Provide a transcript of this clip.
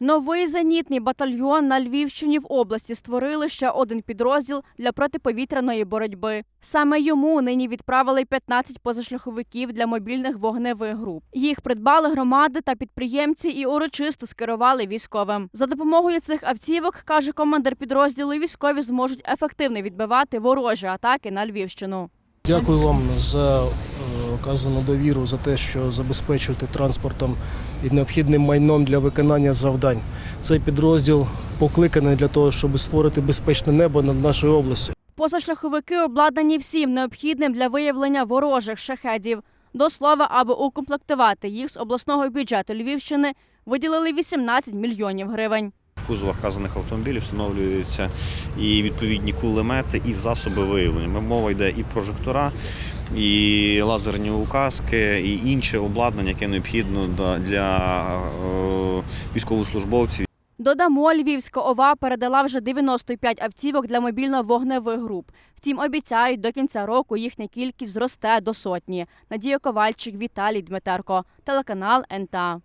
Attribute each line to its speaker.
Speaker 1: Новий зенітний батальйон на Львівщині в області створили ще один підрозділ для протиповітряної боротьби. Саме йому нині відправили 15 позашляховиків для мобільних вогневих груп. Їх придбали громади та підприємці і урочисто скерували військовим. За допомогою цих автівок, каже командир підрозділу, військові зможуть ефективно відбивати ворожі атаки на Львівщину.
Speaker 2: Дякую вам за оказану довіру, за те, що забезпечуєте транспортом і необхідним майном для виконання завдань. Цей підрозділ покликаний для того, щоб створити безпечне небо над нашою областю.
Speaker 1: Позашляховики обладнані всім необхідним для виявлення ворожих шахедів. До слова, аби укомплектувати їх з обласного бюджету Львівщини, виділили 18 мільйонів гривень.
Speaker 3: В кузовах вказаних автомобілів встановлюються і відповідні кулемети, і засоби виявлення. Мова йде і прожектора, і лазерні указки, і інше обладнання, яке необхідно для е, військовослужбовців.
Speaker 1: Додамо, Львівська ОВА передала вже 95 автівок для мобільно-вогневих груп. Втім, обіцяють, до кінця року їхня кількість зросте до сотні. Надія Ковальчик, Віталій Дмитерко, телеканал НТА.